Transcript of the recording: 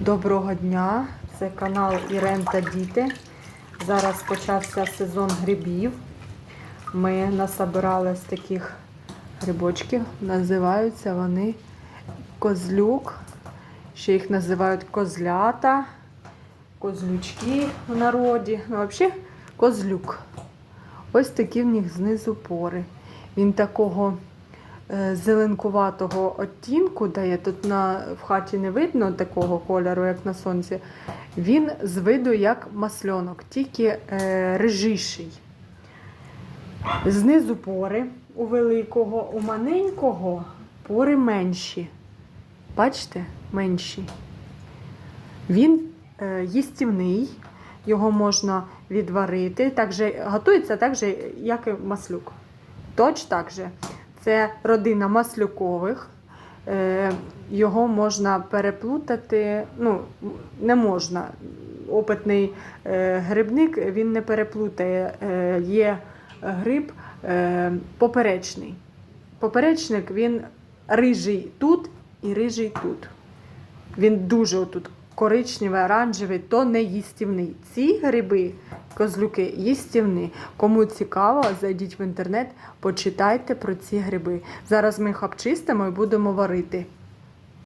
Доброго дня! Це канал Ірен та Діти. Зараз почався сезон грибів. Ми насобирали з таких грибочків. Називаються вони козлюк. Ще їх називають козлята, козлючки в народі. Ну, взагалі, козлюк. Ось такі в них знизу пори. Він такого зеленкуватого оттінку дає. Тут на, в хаті не видно такого кольору, як на сонці. Він з виду як масльонок, тільки е, рижіший. Знизу пори у великого, у маленького пори менші. Бачите, менші. Він е, їстівний, його можна відварити. Так же, готується так же, як і маслюк. Точ так же. Це родина маслюкових. Е, його можна переплутати, ну, не можна. Опитний е, грибник він не переплутає. Е, є гриб поперечний. Поперечник він рижий тут і рижий тут. Він дуже отут коричневий, оранжевий, то не їстівний. Ці гриби, козлюки, їстівні. Кому цікаво, зайдіть в інтернет, почитайте про ці гриби. Зараз ми їх обчистимо і будемо варити.